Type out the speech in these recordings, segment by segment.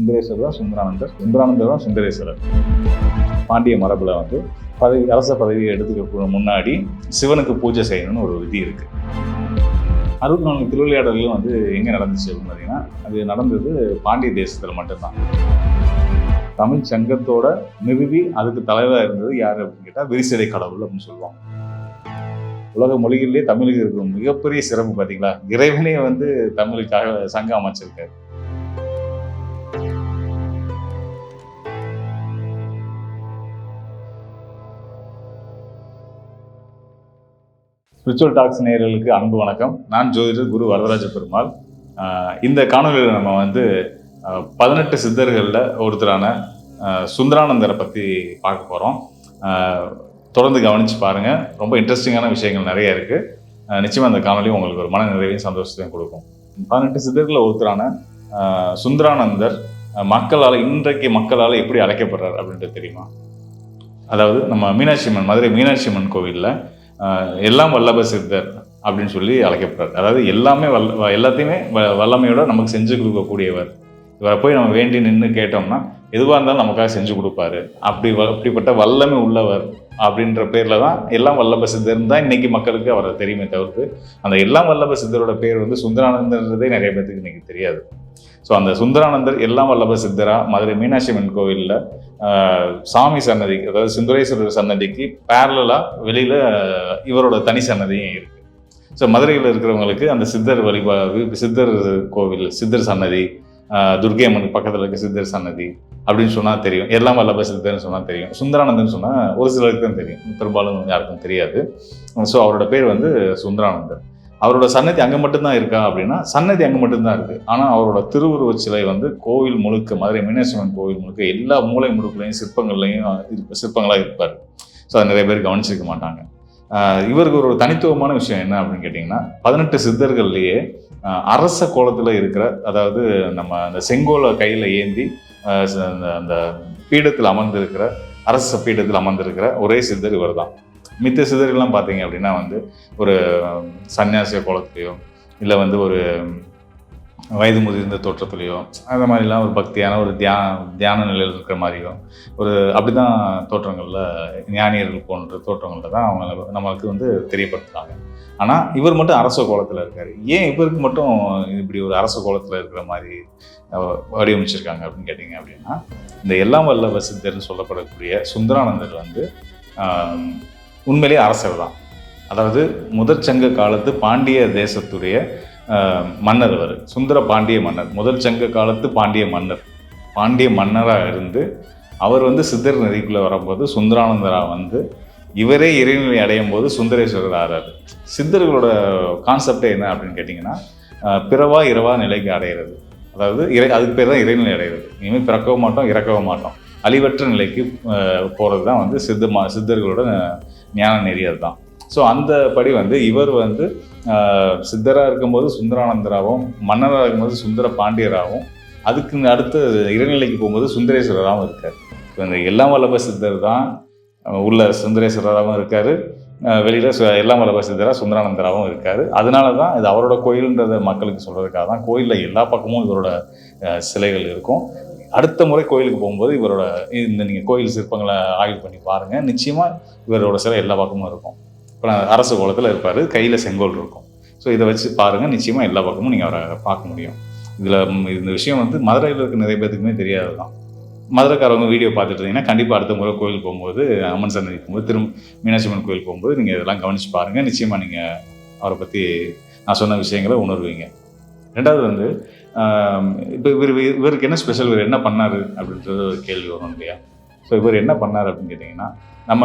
சுந்தரேஸ்வரர் தான் சுந்தரானந்தர். சுந்தரானந்தர் தான் சுந்தரேஸ்வரர். பாண்டிய மரபில் வந்து பதவி அரச பதவியை எடுத்துக்க முன்னாடி சிவனுக்கு பூஜை செய்யணும்னு ஒரு விதி இருக்குது அறுபத்தி நான்கு திருவிளையாடல்களும் வந்து எங்கே நடந்துச்சு அப்படின்னு பார்த்தீங்கன்னா அது நடந்தது பாண்டிய தேசத்தில் மட்டும்தான். தமிழ் சங்கத்தோட நிறுவி அதுக்கு தலைவராக இருந்தது யார் அப்படின்னு கேட்டால் விரிசடை கடவுள் அப்படின்னு சொல்லுவாங்க. உலக மொழிகளிலே தமிழுக்கு இருக்கும் மிகப்பெரிய சிறப்பு பார்த்தீங்களா இறைவனே வந்து தமிழுக்காக சங்கம் அமைச்சிருக்காரு. ஸ்பிரிச்சுவல் டாக்ஸ் நேயர்களுக்கு அன்பு வணக்கம். நான் ஜோதிடர் குரு வரதராஜ பெருமாள். இந்த காணொலியில் நம்ம வந்து பதினெட்டு சித்தர்களில் ஒருத்தரான சுந்தரானந்தரை பற்றி பார்க்க போகிறோம் தொடர்ந்து கவனித்து பாருங்கள் ரொம்ப இன்ட்ரெஸ்டிங்கான விஷயங்கள் நிறைய இருக்குது நிச்சயமாக அந்த காணொலி உங்களுக்கு ஒரு மன நிறைவையும் சந்தோஷத்தையும் கொடுக்கும். பதினெட்டு சித்தர்களில் ஒருத்தரான சுந்தரானந்தர் மக்களால் இன்றைக்கு மக்களால் எப்படி அழைக்கப்படுறார் அப்படின்றது தெரியுமா? அதாவது நம்ம மீனாட்சி அம்மன் மதுரை மீனாட்சி அம்மன் கோவிலில் எல்லாம் வல்லப சித்தர் அப்படின்னு சொல்லி அழைக்கப்படுறார். அதாவது எல்லாமே வல்ல எல்லாத்தையுமே வ- வல்லமையோட நமக்கு செஞ்சு கொடுக்கக்கூடியவர். இவரை போய் நம்ம வேண்டி நின்று கேட்டோம்னா எதுவாக இருந்தாலும் நமக்காக செஞ்சு கொடுப்பாரு. அப்படி வ- அப்படிப்பட்ட வல்லமை உள்ளவர் அப்படின்ற பேரில் தான் எல்லாம் வல்லப சித்தர் தான் இன்றைக்கி மக்களுக்கு அவரை தெரியுமே தவிர்த்து அந்த எல்லாம் வல்லப சித்தரோட பேர் வந்து சுந்தரானந்தன்றதே நிறைய பேர்த்துக்கு இன்னைக்கு தெரியாது. ஸோ அந்த சுந்தரானந்தர் எல்லாம் வல்லப சித்தரா மதுரை மீனாட்சி அம்மன் கோவிலில் சாமி சன்னதிக்கு அதாவது சுந்தரேஸ்வரர் சன்னதிக்கு பேரலாக வெளியில் இவரோட தனி சன்னதியும் இருக்குது ஸோ மதுரையில் இருக்கிறவங்களுக்கு அந்த சித்தர் வழிபா சித்தர் கோவில் சித்தர் சன்னதி ஆஹ் துர்க்கை பக்கத்தில் இருக்க சித்தர் சன்னதி அப்படின்னு சொன்னால் தெரியும். எல்லாம் வல்லப சித்தர்னு சொன்னால் தெரியும். சுந்தரானந்தன் சொன்னால் ஒரு சிலருக்கு தான் தெரியும். பெரும்பாலும் யாருக்கும் தெரியாது. ஸோ அவரோட பேர் வந்து சுந்தரானந்தர். அவரோட சன்னதி அங்கே மட்டும்தான் இருக்கா அப்படின்னா சன்னதி அங்கே மட்டும்தான் இருக்குது ஆனால் அவரோட திருவுருவச் சிலை வந்து கோவில் முழுக்க மதுரை மீனாட்சி கோவில் முழுக்க எல்லா மூலை முடுக்குலையும் சிற்பங்கள்லையும் இருப்ப சிற்பங்களாக இருப்பார். ஸோ அதை நிறைய பேர் கவனிச்சிருக்க மாட்டாங்க. இவருக்கு ஒரு தனித்துவமான விஷயம் என்ன அப்படின்னு கேட்டிங்கன்னா பதினெட்டு சித்தர்கள்லேயே அரச கோலத்தில் இருக்கிற அதாவது நம்ம அந்த செங்கோலை கையில் ஏந்தி ச- அந்த- அந்த பீடத்தில் அமர்ந்திருக்கிற அரச பீடத்தில் அமர்ந்திருக்கிற ஒரே சித்தர் இவர் தான் மித்த சிதறெல்லாம் பார்த்தீங்க அப்படின்னா வந்து ஒரு சன்னியாசிய கோலத்துலேயோ இல்லை வந்து ஒரு வயது முதிர்ந்த தோற்றத்துலேயோ அந்த மாதிரிலாம் ஒரு பக்தியான ஒரு தியான தியான நிலையில் இருக்கிற மாதிரியோ ஒரு அப்படி தான் தோற்றங்களில் ஞானியர்கள் போன்ற தோற்றங்களில் தான் அவங்க நம்மளுக்கு வந்து தெரியப்படுத்துகிறாங்க ஆனால் இவர் மட்டும் அரச கோலத்தில் இருக்கார். ஏன் இவருக்கு மட்டும் இப்படி ஒரு அரச கோலத்தில் இருக்கிற மாதிரி வடிவமைச்சிருக்காங்க அப்படின்னு கேட்டிங்க அப்படின்னா இந்த எல்லாம் வல்ல சித்தர்னு சொல்லப்படக்கூடிய சுந்தரானந்தர் வந்து உண்மையிலேயே அரசர் தான். அதாவது முதற் சங்க காலத்து பாண்டிய தேசத்துடைய மன்னர் அவர் சுந்தர பாண்டிய மன்னர். முதல் சங்க காலத்து பாண்டிய மன்னர். பாண்டிய மன்னராக இருந்து அவர் வந்து சித்தர் நதிக்குள்ளே வரும்போது சுந்தரானந்தரா வந்து இவரே இறைநிலை அடையும் போது சுந்தரேஸ்வரர் ஆறாரு. சித்தர்களோட கான்செப்டே என்ன அப்படின்னு கேட்டிங்கன்னா பிறவா இரவா நிலைக்கு அடைகிறது அதாவது இறை அதுக்கு பேர் தான் இறைநிலை அடைகிறது இனிமேல் பிறக்கவும் மாட்டோம் இறக்கவும் மாட்டோம். அழிவற்ற நிலைக்கு போகிறது தான் வந்து சித்த மா சித்தர்களோட ஞான நெறி அதுதான் ஸோ அந்த படி வந்து இவர் வந்து சித்தராக இருக்கும்போது சுந்தரானந்தராகவும் மன்னராக இருக்கும்போது சுந்தர பாண்டியராகவும் அதுக்கு அடுத்து இறைநிலைக்கு போகும்போது சுந்தரேஸ்வரராகவும் இருக்கார். இப்போ இந்த எல்லாம் வல்லப சித்தர் தான் உள்ள சுந்தரேஸ்வரராகவும் இருக்கார். வெளியில் எல்லாம் வல்லப சித்தராக சுந்தரானந்தராகவும் இருக்கார். அதனால தான் இது அவரோட கோயில்ன்றதை மக்களுக்கு சொல்கிறதுக்காக தான் கோயிலில் எல்லா பக்கமும் இவரோட சிலைகள் இருக்கும். அடுத்த முறை கோயிலுக்கு போகும்போது இவரோட இந்த நீங்கள் கோயில் சிற்பங்களை ஆய்வு பண்ணி பாருங்கள் நிச்சயமாக இவரோட சிலை எல்லா பக்கமும் இருக்கும். இப்போ அரசு கோலத்தில் இருப்பார். கையில் செங்கோல் இருக்கும். ஸோ இதை வச்சு பாருங்கள் நிச்சயமாக எல்லா பக்கமும் நீங்கள் அவரை பார்க்க முடியும். இதில் இந்த விஷயம் வந்து மதுரையில் இருக்க நிறைய பேத்துக்குமே தெரியாது தான் மதுரைக்காரவங்க வீடியோ பார்த்துட்டு இருந்தீங்கன்னா கண்டிப்பாக அடுத்த முறை கோயில் போகும்போது அம்மன் சன்னதி போகும்போது திரும் மீனாட்சி அம்மன் கோயில் போகும்போது நீங்கள் இதெல்லாம் கவனித்து பாருங்கள் நிச்சயமாக நீங்கள் அவரை பற்றி நான் சொன்ன விஷயங்களை உணர்வீங்க. ரெண்டாவது வந்து இப்போ இவர் இவருக்கு என்ன ஸ்பெஷல் இவர் என்ன பண்ணார் அப்படின்றது ஒரு கேள்வி வரும் இல்லையா? ஸோ இவர் என்ன பண்ணார் அப்படின்னு கேட்டிங்கன்னா நம்ம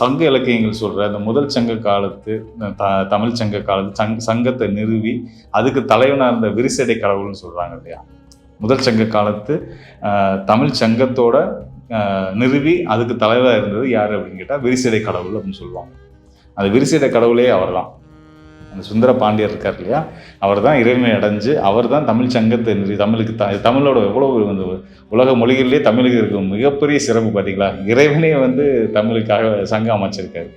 சங்க இலக்கியங்கள் சொல்கிற அந்த முதல் சங்க காலத்து த தமிழ் சங்க காலத்து சங் சங்கத்தை நிறுவி அதுக்கு தலைவனாக இருந்த விரிசடை கடவுள்னு சொல்கிறாங்க இல்லையா? முதல் சங்க காலத்து தமிழ் சங்கத்தோட நிறுவி அதுக்கு தலைவராக இருந்தது யார் அப்படின்னு கேட்டால் விரிசடை கடவுள் அப்படின்னு சொல்லுவாங்க. அந்த விரிசடை கடவுளே அவர் தான் அந்த சுந்தர பாண்டியர் இருக்கார் இல்லையா? அவர் தான் இறைமை அடைஞ்சு அவர் தான் தமிழ் சங்கத்தை தமிழுக்கு த தமிழோட எவ்வளோ வந்து உலக மொழிகளிலே தமிழுக்கு இருக்கும் மிகப்பெரிய சிறப்பு பார்த்தீங்களா? இறைவனே வந்து தமிழுக்காக சங்கம் அமைச்சிருக்காரு.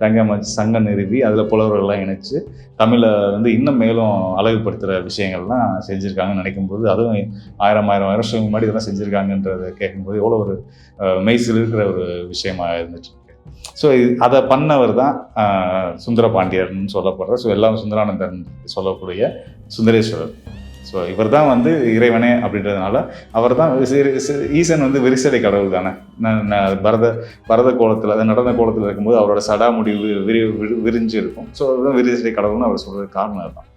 சங்கம் அமைச்சு சங்கம் நிறுவி அதில் புலவர்கள்லாம் இணைச்சு தமிழை வந்து இன்னும் மேலும் அழகுபடுத்துகிற விஷயங்கள்லாம் செஞ்சுருக்காங்கன்னு நினைக்கும்போது அதுவும் ஆயிரம் ஆயிரம் வருஷம் முன்னாடி இதெல்லாம் செஞ்சுருக்காங்கன்றதை கேட்கும்போது எவ்வளோ ஒரு மெய்சில் இருக்கிற ஒரு விஷயமாக இருந்துச்சு. ஸோ அதை பண்ணவர் தான் சுந்தர பாண்டியர்னு சொல்லப்படுற ஸோ எல்லாம் சுந்தரானந்தன் சொல்லக்கூடிய சுந்தரேஸ்வரர். ஸோ இவர் தான் வந்து இறைவனே அப்படின்றதுனால அவர் தான் ஈசன் வந்து விரிசடை கடவுள் தானே. பரத பரத கோலத்தில் அதாவது நடன கோலத்தில் இருக்கும்போது அவரோட சடா முடிவு விரி விரிஞ்சு இருக்கும். ஸோ அதுதான் விரிசடை கடவுள்னு அவர் சொல்கிறது காரணம் அதுதான்.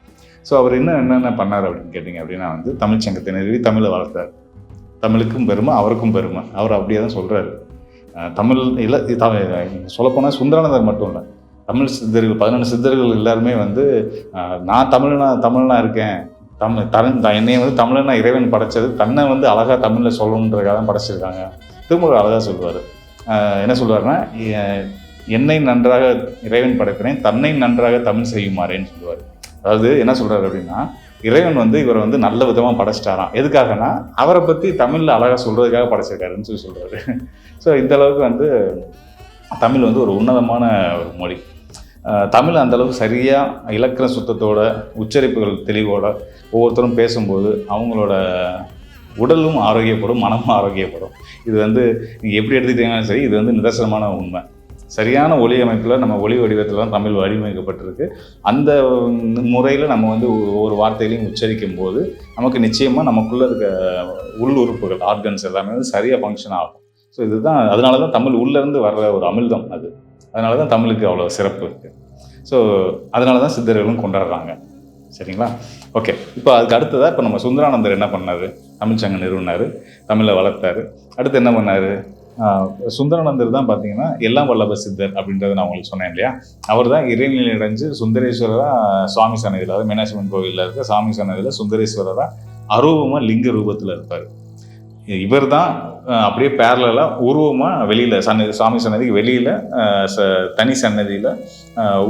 ஸோ அவர் இன்னும் என்னென்ன பண்ணார் அப்படின்னு கேட்டிங்க அப்படின்னா வந்து தமிழ்ச்சங்கத்தை நிறுவி தமிழை வளர்த்தார். தமிழுக்கும் பெருமை அவருக்கும் பெருமை. அவர் அப்படியே தான் சொல்கிறாரு தமிழ் இல்லை சொல்லப்போனால் சுந்தரானந்தர் மட்டும் இல்லை. தமிழ் சித்தர்கள் பதினொன்று சித்தர்கள் எல்லாருமே வந்து நான் தமிழனா தமிழனா இருக்கேன். தமிழ் தரன் என்னையை என்னைய வந்து தமிழனா இறைவன் படைச்சது தன்னை வந்து அழகாக தமிழில் சொல்லணுன்றக்காக தான் படைச்சிருக்காங்க. திருமூலர் அழகாக சொல்லுவார். என்ன சொல்லுவார்னா என்னை நன்றாக இறைவன் படைக்கிறேன் தன்னை நன்றாக தமிழ் செய்யுமாறேன்னு சொல்லுவார். அதாவது என்ன சொல்கிறார் அப்படின்னா இறைவன் வந்து இவரை வந்து நல்ல விதமாக படைச்சிட்டாராம். எதுக்காகனா அவரை பற்றி தமிழில் அழகாக சொல்கிறதுக்காக படைச்சிருக்காருன்னு சொல்லி சொல்கிறாரு ஸோ இந்த அளவுக்கு வந்து தமிழ் வந்து ஒரு உன்னதமான ஒரு மொழி. தமிழ் அந்தளவுக்கு சரியாக இலக்கண சுத்தத்தோட உச்சரிப்புகள் தெளிவோட ஒவ்வொருத்தரும் பேசும்போது அவங்களோட உடலும் ஆரோக்கியப்படும் மனமும் ஆரோக்கியப்படும். இது வந்து நீங்கள் எப்படி எடுத்துக்கிட்டீங்கன்னாலும் சரி இது வந்து நிதர்சனமான உண்மை. சரியான ஒளி அமைப்பில் நம்ம ஒளி வடிவத்தில் தான் தமிழ் வடிவமைக்கப்பட்டிருக்கு. அந்த முறையில் நம்ம வந்து ஒவ்வொரு வார்த்தைகளையும் உச்சரிக்கும் போது நமக்கு நிச்சயமாக நமக்குள்ள இருக்க உள் உறுப்புகள் ஆர்கன்ஸ் எல்லாமே வந்து சரியாக ஃபங்க்ஷன் ஆகும். ஸோ இதுதான் அதனால தான் தமிழ் உள்ளேருந்து வர்ற ஒரு அமிழ்தம் அது. அதனால தான் தமிழுக்கு அவ்வளோ சிறப்பு இருக்குது ஸோ அதனால தான் சித்தர்களும் கொண்டாடுறாங்க. சரிங்களா? ஓகே இப்போ அதுக்கு அடுத்ததாக இப்போ நம்ம சுந்தரானந்தர் என்ன பண்ணார்? தமிழ்ச்சங்க நிறுவனார் தமிழை வளர்த்தாரு. அடுத்து என்ன பண்ணார்? சுந்தரநந்தர் தான் பார்த்தீங்கன்னா எல்லாம் வல்லப சித்தர் அப்படின்றத நான் உங்களுக்கு சொன்னேன் இல்லையா? அவர் தான் இறைநிலை அடைஞ்சு சுந்தரேஸ்வரராக சுவாமி சன்னதியில் அதாவது மீனாட்சிமன் கோவிலில் இருக்க சாமி சன்னதியில் சுந்தரேஸ்வரராக அரூபமாக லிங்க ரூபத்தில் இருப்பார். இவர் தான் அப்படியே பேரலாக உருவமாக வெளியில் சன்னதி சாமி சன்னதிக்கு வெளியில் ச தனி சன்னதியில்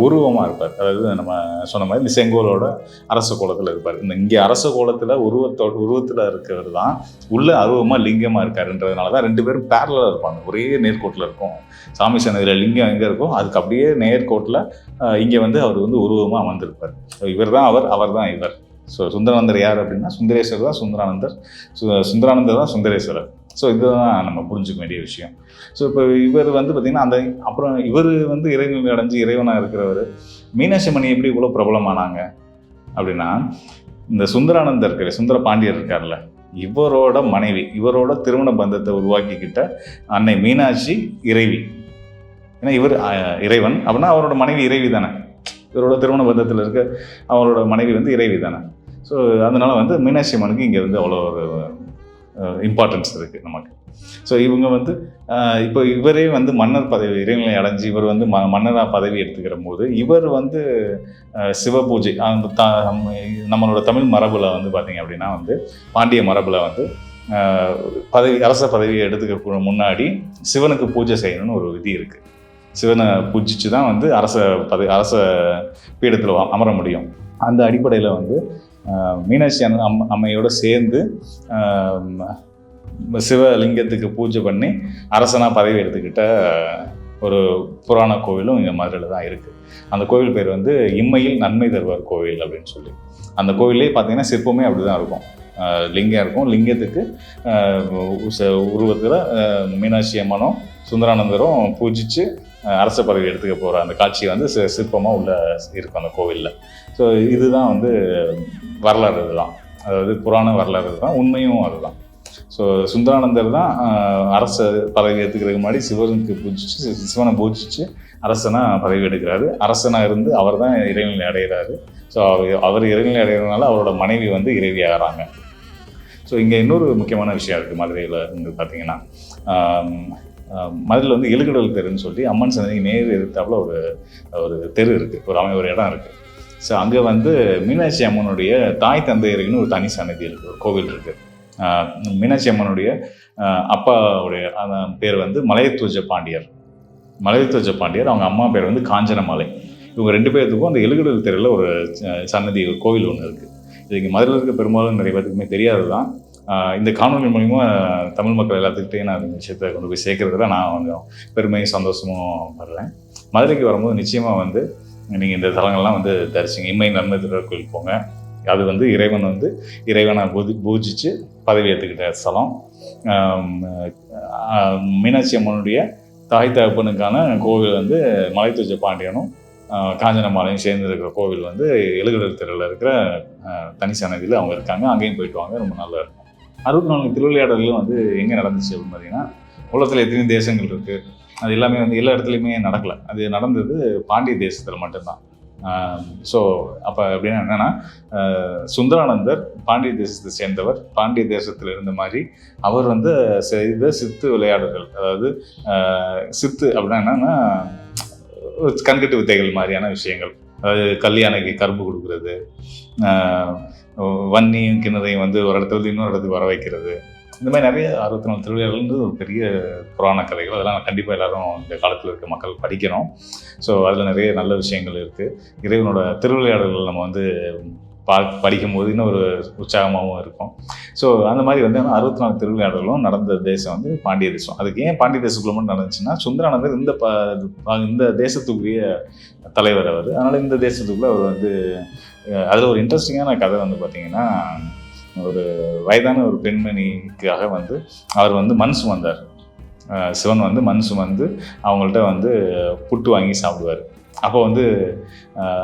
உருவமாக இருப்பார். அதாவது நம்ம சொன்ன மாதிரி இந்த செங்கோலோட அரச கோலத்தில் இருப்பார். இந்த இங்கே அரச கோலத்தில் உருவத்தோட உருவத்தில் இருக்கிறது தான் உள்ள அருவமாக லிங்கமாக இருக்காருன்றதுனால தான் ரெண்டு பேரும் பேரலாக இருப்பாங்க. ஒரே நேர்கோட்டில் இருக்கும். சாமி சன்னதியில் லிங்கம் எங்கே இருக்கோ அதுக்கு அப்படியே நேர்கோட்டில் இங்கே வந்து அவர் வந்து உருவமாக அமர்ந்திருப்பார். இவர் தான் அவர் அவர் தான் இவர். ஸோ சுந்தரானந்தர் யார் அப்படின்னா சுந்தரேஸ்வரர் தான் சுந்தரானந்தர். சு- சுந்தரானந்தர் தான் சுந்தரேஸ்வரர். ஸோ இதுதான் நம்ம புரிஞ்சுக்க வேண்டிய விஷயம். ஸோ இப்போ இவர் வந்து பார்த்திங்கன்னா அந்த அப்புறம் இவர் வந்து இறைவன் அடைஞ்சு இறைவனாக இருக்கிறவர். மீனாட்சி மணி எப்படி இவ்வளோ பிரபலமானாங்க அப்படின்னா இந்த சுந்தரானந்தர் இருக்கிற சுந்தர பாண்டியர் இருக்கார்ல. இவரோட மனைவி இவரோட திருமண பந்தத்தை உருவாக்கிக்கிட்ட அன்னை மீனாட்சி இறைவி. ஏன்னா இவர் இறைவன். அப்படின்னா அவரோட மனைவி இறைவி தானே இவரோட திருமண பந்தத்தில் இருக்க அவரோட மனைவி வந்து இறைவி தானே. ஸோ அதனால் வந்து மீனாட்சி அம்மனுக்கு இங்கே வந்து அவ்வளோ ஒரு இம்பார்ட்டன்ஸ் இருக்குது நமக்கு. ஸோ இவங்க வந்து இப்போ இவரே வந்து மன்னர் பதவி இறைவனை அடைஞ்சு இவர் வந்து ம மன்னராக பதவி எடுத்துக்கிற போது இவர் வந்து சிவ சிவபூஜை அந்த த நம்ம- நம்மளோட தமிழ் மரபில் வந்து பார்த்தீங்க அப்படின்னா வந்து பாண்டிய மரபில் வந்து பதவி அரச பதவியை எடுத்துக்க முன்னாடி சிவனுக்கு பூஜை செய்யணும்னு ஒரு விதி இருக்குது சிவனை பூஜிச்சு தான் வந்து அரச பதவி அரச பீடத்தில் அமர முடியும். அந்த அடிப்படையில் வந்து மீனாட்சி அம் அம்மையோடு சேர்ந்து சிவலிங்கத்துக்கு பூஜை பண்ணி அரசனாக பதவி எடுத்துக்கிட்ட ஒரு புராண கோவிலும் இங்கே மதுரையில் தான் இருக்குது அந்த கோவில் பேர் வந்து இம்மையில் நன்மை தருவார் கோவில் அப்படின்னு சொல்லி. அந்த கோவிலே பார்த்தீங்கன்னா சிற்பமே அப்படி தான் இருக்கும் லிங்கம் இருக்கும். லிங்கத்துக்கு உருவத்தில் மீனாட்சி அம்மனும் சுந்தரானந்தரும் பூஜிச்சு அரச பதவி எடுத்துக்க போகிற அந்த காட்சி வந்து சிற்பமாக உள்ள இருக்கும் அந்த கோவிலில். ஸோ இதுதான் வந்து வரலாறு இதுதான். அதாவது புராண வரலாறு இதுதான் உண்மையும் அதுதான். ஸோ சுந்தரானந்தர் தான் அரச பதவி எடுத்துக்கிறதுக்கு முன்னாடி சிவனுக்கு பூஜிச்சு சி- சிவனை பூஜிச்சு அரசனாக பதவி எடுக்கிறாரு. அரசனாக இருந்து அவர் தான் இறைநிலை அடைகிறாரு ஸோ அவர் இறைநிலை அடைகிறதுனால அவரோட மனைவி வந்து இறைவி ஆகிறாங்க. ஸோ இங்கே இன்னொரு முக்கியமான விஷயம் இருக்குது மதுரையில் வந்து பார்த்திங்கன்னா மதுரில் மதுரையில் வந்து எழுகடல் தெருன்னு சொல்லி அம்மன் சன்னதி நேர் எதிர்த்தாப்புல ஒரு ஒரு தெரு இருக்குது ஒரு அமை ஒரு இடம் இருக்குது ஸோ அங்கே வந்து மீனாட்சி அம்மனுடைய தாய் தந்தையருக்குன்னு ஒரு தனி சன்னதி இருக்குது ஒரு கோவில் இருக்குது மீனாட்சி அம்மனுடைய அப்பாவுடைய பேர் வந்து மலையத்துவஜ பாண்டியர். மலையத்துவஜ பாண்டியர் அவங்க அம்மா பேர் வந்து காஞ்சனமாலை. இவங்க ரெண்டு பேர்த்துக்கும் அந்த எழுகடல் தெருவில் ஒரு சன்னதி கோவில் ஒன்று இருக்குது இது இங்கே மதுரையில் இருக்க பெரும்பாலும் நிறைய பேருக்குமே தெரியாது தான் இந்த காணொலி மூலிமா தமிழ் மக்கள் எல்லாத்துக்கிட்டையும் நான் இந்த விஷயத்தை கொண்டு போய் சேர்க்கறதுல நான் கொஞ்சம் பெருமையும் சந்தோஷமும் படுறேன். மதுரைக்கு வரும்போது நிச்சயமாக வந்து நீங்கள் இந்த தலங்கள்லாம் வந்து தரிசிங்க. இம்மை நன்மை திருவிழா கோயில் போங்க. அது வந்து இறைவன் வந்து இறைவனை பூஜி பூஜிச்சு பதவி ஏற்றுக்கிட்ட ஸ்தலம். மீனாட்சி அம்மனுடைய தாய் தகப்பனுக்கான கோவில் வந்து மலைத்துவஜ பாண்டியனும் காஞ்சனமாலையும் சேர்ந்து இருக்கிற கோவில் வந்து எழுகடல் தெருவில் இருக்கிற தனி சன்னதியில் அவங்க இருக்காங்க. அங்கேயும் போயிட்டு வாங்க. ரொம்ப நல்லா இருக்கும். அறுபத்தி நாலு திருவிளையாடலும் வந்து எங்கே நடந்துச்சு அப்படின்னு பார்த்தீங்கன்னா உலகத்தில் எத்தனையோ தேசங்கள் இருக்குது அது எல்லாமே வந்து எல்லா இடத்துலையுமே நடக்கலை. அது நடந்தது பாண்டிய தேசத்தில் மட்டும்தான். ஸோ அப்போ அப்படின்னா என்னென்னா சுந்தரானந்தர் பாண்டிய தேசத்தை சேர்ந்தவர். பாண்டிய தேசத்தில் இருந்த மாதிரி அவர் வந்து செய்த சித்து விளையாடுகள் அதாவது சித்து அப்படின்னா என்னென்னா கண்கட்டு வித்தைகள் மாதிரியான விஷயங்கள். அதாவது கல்யாணைக்கு கரும்பு கொடுக்கறது வன்னியும் கிணறையும் வந்து ஒரு இடத்துல இன்னொரு இடத்துக்கு வர வைக்கிறது. இந்த மாதிரி நிறைய அறுபத்தி நாலு திருவிழாக்கள் ஒரு பெரிய புராண கதைகள். அதெல்லாம் கண்டிப்பாக எல்லாரும் இந்த காலத்தில் இருக்க மக்கள் படிக்கணும். ஸோ அதில் நிறைய நல்ல விஷயங்கள் இருக்குது இறைவனோட திருவிளையாடல்கள் நம்ம வந்து பா படிக்கும்போது இன்னும் ஒரு உற்சாகமாகவும் இருக்கும். ஸோ அந்த மாதிரி வந்து அறுபத்தி நாலு திருவிளையாடலும் நடந்த தேசம் வந்து பாண்டிய தேசம். அதுக்கு ஏன் பாண்டிய தேசத்துக்குள்ள மட்டும் நடந்துச்சுன்னா சுந்தரானந்தர் இந்த ப இந்த தேசத்துக்குரிய தலைவர் அவர். அதனால் இந்த தேசத்துக்குள்ளே அவர் வந்து அதில் ஒரு இன்ட்ரெஸ்டிங்கான கதை வந்து பார்த்தீங்கன்னா ஒரு வயதான ஒரு பெண்மணிக்காக வந்து அவர் வந்து மண் சுமந்தார் சிவன் வந்து மண் சுமந்து அவங்கள்ட்ட வந்து புட்டு வாங்கி சாப்பிடுவார். அப்போ வந்து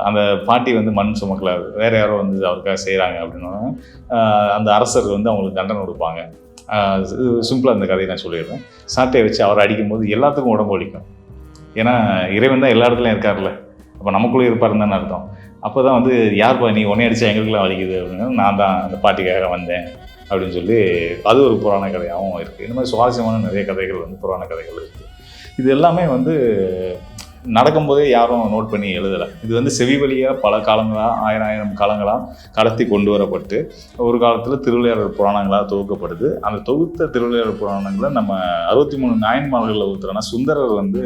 அந்த பாட்டி வந்து மண் சுமக்கல வேறு யாரோ வந்து அவருக்காக செய்கிறாங்க அப்படின்னா அந்த அரசர் வந்து அவங்களுக்கு தண்டனை கொடுப்பாங்க. சிம்பிளாக அந்த கதையை நான் சொல்லிடுறேன். சாட்டையை வச்சு அவரை அடிக்கும்போது எல்லாத்துக்கும் உடம்பு வலிக்கும். ஏன்னா இறைவன் தான் எல்லா இடத்துலையும் இருக்கார்ல அப்போ நமக்குள்ளே இருப்பாருன்னு தானே அர்த்தம். அப்போ தான் வந்து யார்ப்பா நீ உன்னை அடிச்சா எங்களுக்குலாம் வலிக்குது? அப்படின்னு. நான் தான் அந்த பாட்டிக்காக வந்தேன் அப்படின்னு சொல்லி அது ஒரு புராண கதையாகவும் இருக்குது இந்த மாதிரி சுவாரஸ்யமான நிறைய கதைகள் வந்து புராண கதைகள் இருக்குது இது எல்லாமே வந்து நடக்கும்போதே யாரும் நோட் பண்ணி எழுதலை. இது வந்து செவி வழியாக பல காலங்களாக ஆயிரம் ஆயிரம் காலங்களாக கடத்தி கொண்டு வரப்பட்டு ஒரு காலத்தில் திருவிளையாடல் புராணங்களாக தொகுக்கப்படுது அந்த தொகுத்த திருவிளையாடல் புராணங்களை நம்ம அறுபத்தி மூணு நாயன்மார்களில் ஒருத்தரான சுந்தரர் வந்து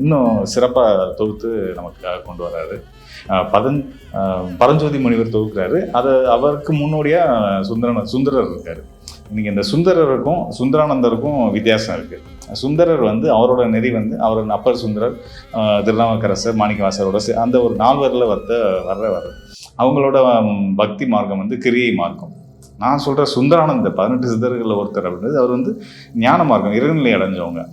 இன்னும் சிறப்பாக தொகுத்து நமக்காக கொண்டு வர்றாரு பதன் பரஞ்சோதி முனிவர் தொகுக்கிறாரு. அதை அவருக்கு முன்னோடியாக சுந்தரன சுந்தரர் இருக்காரு. இன்றைக்கி இந்த சுந்தரருக்கும் சுந்தரானந்தருக்கும் வித்தியாசம் இருக்குது சுந்தரர் வந்து அவரோட நெறி வந்து அவர் அப்பர் சுந்தரர் திருநாவுக்கரசர் மாணிக்கவாசரோட அந்த ஒரு நால்வரில் வர்த்த வர்ற வர்ற அவங்களோட பக்தி மார்க்கம் வந்து கிரியை மார்க்கம். நான் சொல்கிற சுந்தரானந்தர் பதினெட்டு சித்தர்களில் ஒருத்தர் அப்படின்றது அவர் வந்து ஞான மார்க்கம் இறைநிலை அடைஞ்சவங்க.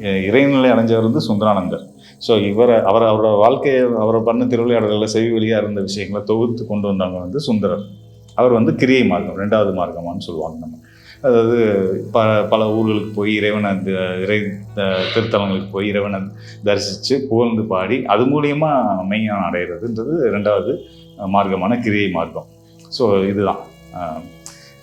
இ- இறைநிலை அடைஞ்சவர் வந்து சுந்தரானந்தர். ஸோ இவரை அவர் அவரோட வாழ்க்கையை அவரை பண்ண திருவிளையாடல்களில் செவி வழியாக இருந்த விஷயங்களை தொகுத்து கொண்டு வந்தவங்க வந்து சுந்தரர். அவர் வந்து கிரியை மார்க்கம் ரெண்டாவது மார்க்கமான்னு சொல்லுவாங்க நம்ம. அதாவது ப பல ஊர்களுக்கு போய் இறைவனை த- இறை திருத்தலங்களுக்கு போய் இறைவனை தரிசித்து புகழ்ந்து பாடி அது மூலியமா மெய்ஞானம் அடைகிறதுன்றது ரெண்டாவது மார்க்கமான கிரியை மார்க்கம். ஸோ இதுதான்.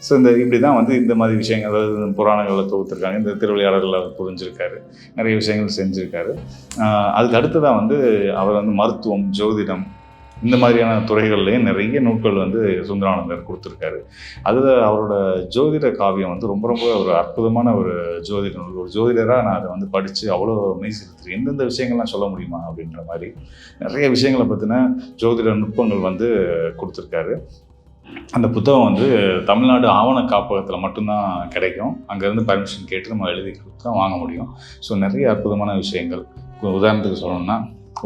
ஸோ இந்த இப்படி தான் வந்து இந்த மாதிரி விஷயங்கள் அதாவது புராணங்களில் தொகுத்துருக்காங்க. இந்த திருவிளையாடலில் அவர் புரிஞ்சிருக்காரு நிறைய விஷயங்கள் செஞ்சுருக்காரு. ஆஹ் அதுக்கு அடுத்ததாக வந்து அவர் வந்து மருத்துவம் ஜோதிடம் இந்த மாதிரியான துறைகள்லேயும் நிறைய நூல்கள் வந்து சுந்தரானந்தர் கொடுத்துருக்காரு. அதில் அவரோட ஜோதிட காவியம் வந்து ரொம்ப ரொம்ப ஒரு அற்புதமான ஒரு ஜோதிட நூல். ஒரு ஜோதிடராக நான் அதை வந்து படித்து அவ்வளோ மெய் எந்தெந்த விஷயங்கள்லாம் சொல்ல முடியுமா அப்படின்ற மாதிரி நிறைய விஷயங்களை பற்றின ஜோதிட நுட்பங்கள் வந்து கொடுத்துருக்காரு. அந்த புத்தகம் வந்து தமிழ்நாடு ஆவண காப்பகத்தில் மட்டும்தான் கிடைக்கும். அங்கேருந்து பர்மிஷன் கேட்டு நம்ம எழுதி கொடுத்து தான் வாங்க முடியும். ஸோ நிறைய அற்புதமான விஷயங்கள். உதாரணத்துக்கு சொல்லணும்னா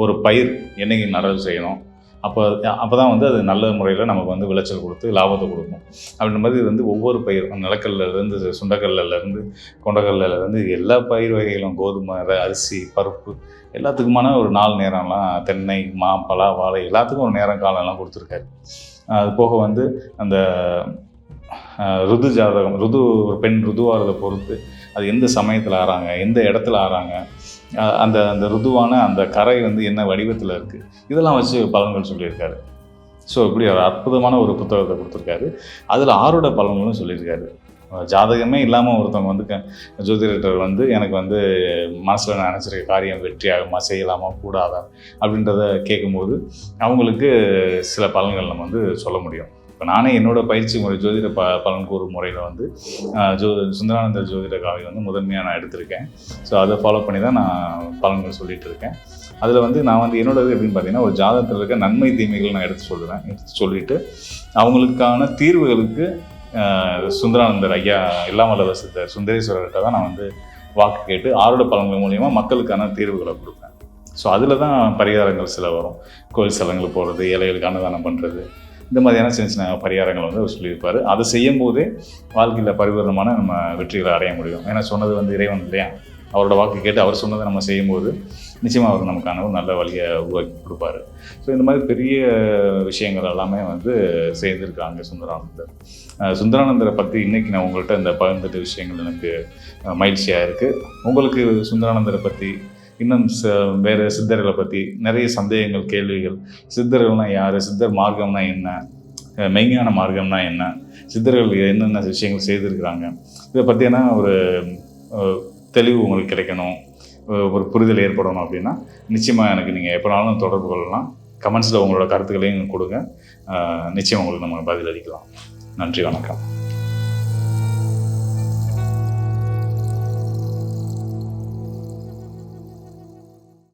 ஒரு பயிர் என்னைக்கு நடவு செய்யணும்? அப்போ அப்போ தான் வந்து அது நல்ல முறையில் நமக்கு வந்து விளைச்சல் கொடுத்து லாபத்தை கொடுக்கும். அப்படின்ற மாதிரி இது வந்து ஒவ்வொரு பயிர் நிலக்கல்ல இருந்து கொண்டக்கல்லேருந்து இருந்து எல்லா பயிர் வகைகளும் கோதுமை அரிசி பருப்பு எல்லாத்துக்குமான ஒரு நாலு நேரம்லாம் தென்னை மா பலா வாழை எல்லாத்துக்கும் ஒரு நேரம் காலம்லாம் கொடுத்துருக்காரு. அது போக வந்து அந்த ருது ஜாதகம் ருது ஒரு பெண் ருதுவாகிறத பொறுத்து அது எந்த சமயத்தில் ஆறாங்க எந்த இடத்துல ஆறாங்க அந்த அந்த ருதுவான அந்த கரை வந்து என்ன வடிவத்தில் இருக்குது இதெல்லாம் வச்சு பலன்கள் சொல்லியிருக்காரு. ஸோ இப்படி ஒரு அற்புதமான ஒரு புத்தகத்தை கொடுத்துருக்காரு. அதில் ஆரோட பலன்களும் சொல்லியிருக்காரு. ஜாதகமே இல்லாமல் ஒருத்தவங்க வந்து க- ஜோதிடர் வந்து எனக்கு வந்து மனசில் நான் நினச்சிருக்க காரியம் வெற்றி ஆகுமா செய்யலாமா கூடாதா அப்படின்றத கேட்கும்போது அவங்களுக்கு சில பலன்கள் நம்ம வந்து சொல்ல முடியும். இப்போ நானே என்னோட பயிற்சி முறை ஜோதிட ப பலன் கூறும் முறையில் வந்து ஜோ சுந்தரானந்தர் ஜோதிட காவியம் வந்து முதன்மையாக நான் எடுத்திருக்கேன். ஸோ அதை ஃபாலோ பண்ணி தான் நான் பலன்கள் சொல்லிட்டு இருக்கேன். அதில் வந்து நான் வந்து என்னோடது எப்படின்னு பார்த்தீங்கன்னா ஒரு ஜாதகத்தில் இருக்க நன்மை தீமைகள் நான் எடுத்து சொல்லுவேன். எடுத்து சொல்லிட்டு அவங்களுக்கான தீர்வுகளுக்கு சுந்தரானந்தர் ஐயா இல்லாமல வசித்த சுந்தரேஸ்வரர்கிட்ட தான் நான் வந்து வாக்கு கேட்டு ஆரோட பலன்கள் மூலயமா மக்களுக்கான தீர்வுகளை கொடுப்பேன். ஸோ அதில் தான் பரிகாரங்கள் சில வரும். கோயில் ஸ்தலங்களுக்கு போகிறது ஏழைகளுக்கு அன்னதானம் பண்ணுறது இந்த மாதிரியான சின்ன சின்ன பரிகாரங்கள் வந்து அவர் சொல்லியிருப்பார். அதை செய்யும் போதே வாழ்க்கையில் பரிபூர்ணமான நம்ம வெற்றிகளை அடைய முடியும். ஏன்னா சொன்னது வந்து இறைவன் இல்லையா? அவரோட வாக்கு கேட்டு அவர் சொன்னதை நம்ம செய்யும்போது நிச்சயமாக அவர் நமக்கான ஒரு நல்ல வழியை உருவாக்கி கொடுப்பாரு. ஸோ இந்த மாதிரி பெரிய விஷயங்கள் எல்லாமே வந்து செய்திருக்காங்க சுந்தரானந்தர். சுந்தரானந்தரை பற்றி இன்றைக்கி நான் உங்கள்கிட்ட இந்த பகிர்ந்துட்டு விஷயங்கள் எனக்கு மகிழ்ச்சியாக இருக்குது உங்களுக்கு சுந்தரானந்தரை பற்றி இன்னும் ச வேறு சித்தர்களை பற்றி நிறைய சந்தேகங்கள் கேள்விகள். சித்தர்கள்னால் யார்? சித்தர் மார்க்கம்னா என்ன? மெய்ஞான மார்க்கம்னா என்ன? சித்தர்கள் என்னென்ன விஷயங்கள் செய்திருக்கிறாங்க? இதை பற்றினா ஒரு தெளிவு உங்களுக்கு கிடைக்கணும்? ஒரு புரிதல் ஏற்படணும் அப்படின்னா நிச்சயமாக எனக்கு நீங்கள் எப்போனாலும் தொடர்பு கொள்ளலாம். கமெண்ட்ஸில் உங்களோட கருத்துக்களையும் கொடுங்க. நிச்சயம் உங்களுக்கு நம்ம பதில் அளிக்கலாம். நன்றி வணக்கம்.